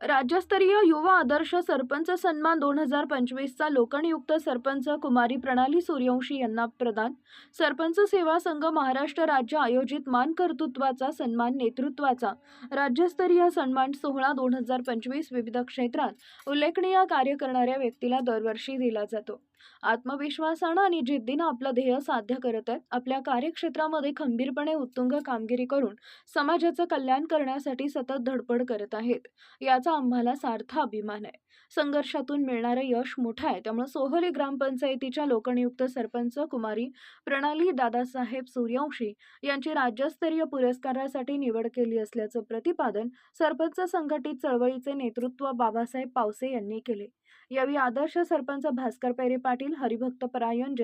राज्यस्तरीय युवा आदर्श सरपंच सन्मान दोन हजार पंचवीसचा लोकनियुक्त सरपंच कुमारी प्रणाली सूर्यवंशी यांना प्रदान. सरपंच सेवा संघ महाराष्ट्र राज्य आयोजित मान कर्तृत्वाचा सन्मान नेतृत्वाचा. राज्यस्तरीय सन्मान सोहळा दोन हजार पंचवीस विविध क्षेत्रात उल्लेखनीय कार्य करणाऱ्या व्यक्तीला दरवर्षी दिला जातो. आत्मविश्वासानं आणि जिद्दीनं आपलं ध्येय साध्य करत आहेत. आपल्या कार्यक्षेत्रामध्ये खंबीरपणे उत्तुंग कामगिरी करून समाजाचं कल्याण करण्यासाठी सतत धडपड करत आहेत. याचा आम्हाला सार्थ अभिमान आहे. संघर्षातून मिळणारं यश मोठं आहे. त्यामुळे सोहली ग्रामपंचायतीच्या लोकनियुक्त सरपंच कुमारी प्रणाली दादासाहेब सूर्यवंशी यांची राज्यस्तरीय पुरस्कारासाठी निवड केली असल्याचं प्रतिपादन सरपंच संघटित चळवळीचे नेतृत्व बाबासाहेब पावसे यांनी केले. यावेळी आदर्श सरपंच भास्कर पैरे पाटील हरिभक्त परायण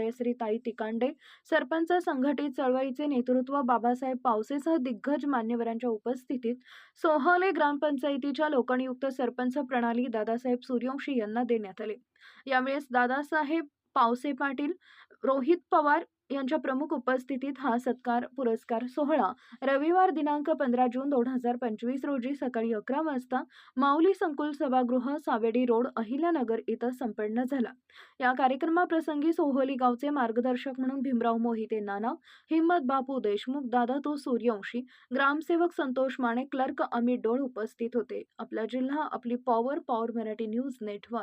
तिकांडे सरपंच संघटित चळवळीचे नेतृत्व बाबासाहेब पावसेसह दिग्गज मान्यवरांच्या उपस्थितीत सोहले ग्रामपंचायतीच्या लोकनियुक्त सरपंच प्रणाली दादासाहेब सूर्यवंशी यांना देण्यात आले. यावेळेस दादासाहेब पावसे पाटील रोहित पवार यांच्या प्रमुख उपस्थितीत हा सत्कार पुरस्कार सोहळा रविवार दिनांक पंधरा जून दोन हजार पंचवीस रोजी सकाळी अकरा वाजता माऊली संकुल सभागृह सावेडी रोड अहिल्यानगर इथं संपन्न झाला. या कार्यक्रमाप्रसंगी सोहोली गावचे मार्गदर्शक म्हणून भीमराव मोहिते नाना हिम्मत बापू देशमुख दादा तो सूर्यवंशी ग्रामसेवक संतोष माने क्लर्क अमित डोळ उपस्थित होते. आपला जिल्हा आपली power power Marathi news network.